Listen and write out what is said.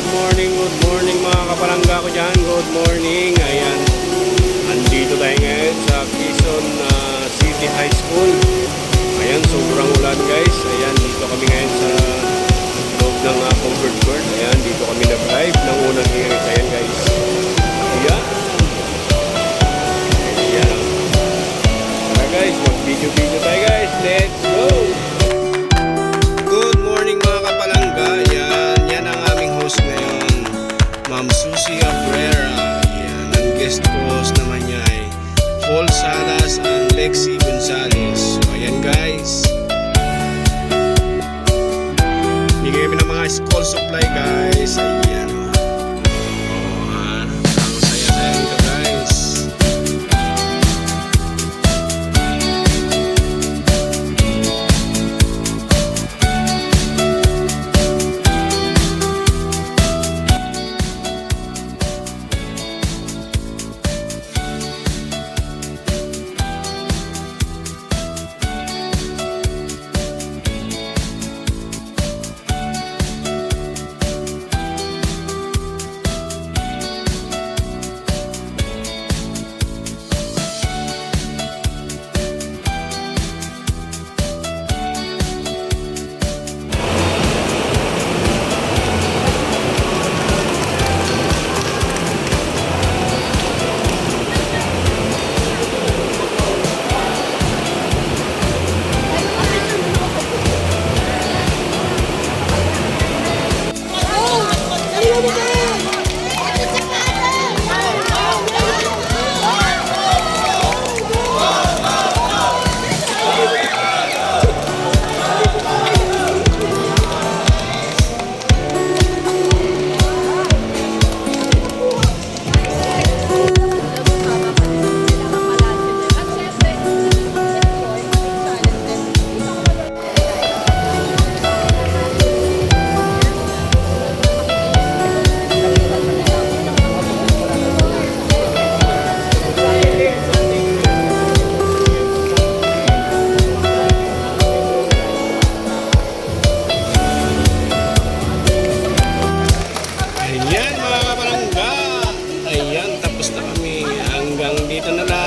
good morning, good morning mga kapalangga ko dyan. Good morning. Ayan, andito tayo ngayon sa Quezon ah, City High School. Ayan, sobrang ulan guys. Ayan, dito kami ngayon Ma'am Susie Abrera. Yan, ang guest host naman niya ay Paul Salas and Lexi Gonzalez. So, ayan guys. Bigay kami ng mga school supply guys. Ayan. hanggang dito na lang.